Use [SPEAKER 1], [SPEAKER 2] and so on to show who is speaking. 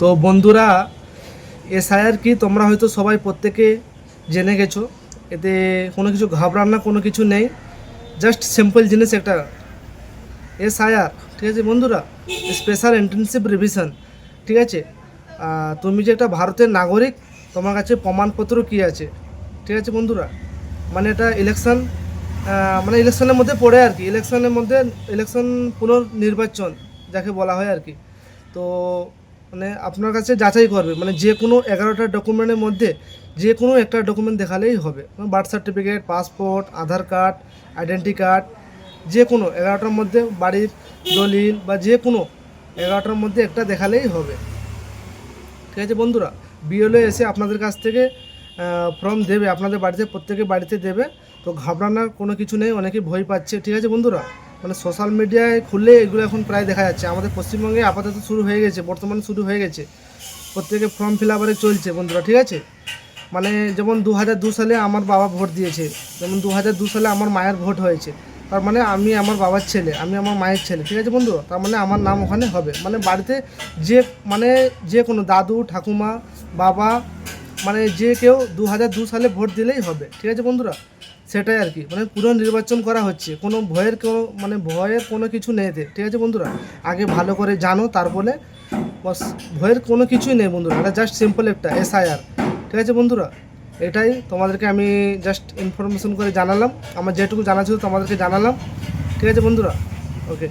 [SPEAKER 1] তো বন্ধুরা, এসআইআর কি? তোমরা হয়তো সবাই প্রত্যেকে জেনে গেছো। এতে কোনো কিছু ঘাবড়ার না, কোনো কিছু নেই। জাস্ট সিম্পল জিনিস একটা। এসআইআর, ঠিক আছে বন্ধুরা? স্পেশাল ইন্টেনসিভ রিভিশন, ঠিক আছে? তুমি যে একটা ভারতের নাগরিক, তোমার কাছে প্রমাণপত্র কী আছে? ঠিক আছে বন্ধুরা? মানে এটা ইলেকশন মানে ইলেকশনের মধ্যে পড়ে আর কি। ইলেকশনের মধ্যে ইলেকশন পুনর্নির্বাচন, যাকে বলা হয় আর কি। তো মানে আপনার কাছে যাচাই করবে মানে যে কোনো এগারোটা ডকুমেন্টের মধ্যে যে কোনো একটা ডকুমেন্ট দেখালেই হবে। Birth certificate passport Aadhaar card identity card যে কোনো এগারোটার মধ্যে বাড়ির দলিল বা যে কোনো এগারোটার মধ্যে একটা দেখালেই হবে। ঠিক আছে বন্ধুরা বিএলও এসে আপনাদের কাছ থেকে ফর্ম দেবে, আপনাদের বাড়িতে প্রত্যেকে বাড়িতে দেবে। তো ঘাবড়ানোর কোনো কিছু নেই, অনেকে ভয় পাচ্ছে। ঠিক আছে বন্ধুরা? মানে সোশ্যাল মিডিয়ায় খুললে এগুলো এখন প্রায় দেখা যাচ্ছে। আমাদের পশ্চিমবঙ্গে আপাতত শুরু হয়ে গেছে, বর্তমানে শুরু হয়ে গেছে। প্রত্যেকে ফর্ম ফিল আপে চলছে বন্ধুরা, ঠিক আছে? মানে যেমন দু হাজার দু সালে আমার বাবা ভোট দিয়েছে, যেমন দু হাজার দু সালে আমার মায়ের ভোট হয়েছে। তার মানে আমি আমার বাবার ছেলে, আমি আমার মায়ের ছেলে, ঠিক আছে বন্ধু তার মানে আমার নাম ওখানে হবে। মানে বাড়িতে যে মানে যে কোনো দাদু, ঠাকুমা, বাবা মানে যে কেউ দু হাজার দু সালে ভোট দিলেই হবে, ঠিক আছে বন্ধুরা? সেটাই আর কি মানে পুরো নির্বাচন করা হচ্ছে, কোনো ভয়ের কোনো মানে ভয়ের কোনো কিছু নেই ঠিক আছে বন্ধুরা? আগে ভালো করে জানো, তারপরে বস, ভয়ের কোনো কিছুই নেই বন্ধুরা, এটা জাস্ট সিম্পল একটা এসআইআর ঠিক আছে বন্ধুরা? এটাই তোমাদেরকে আমি জাস্ট ইনফরমেশন করে জানালাম, আমার যেটুকু জানা ছিল তোমাদেরকে জানালাম, ঠিক আছে বন্ধুরা? ওকে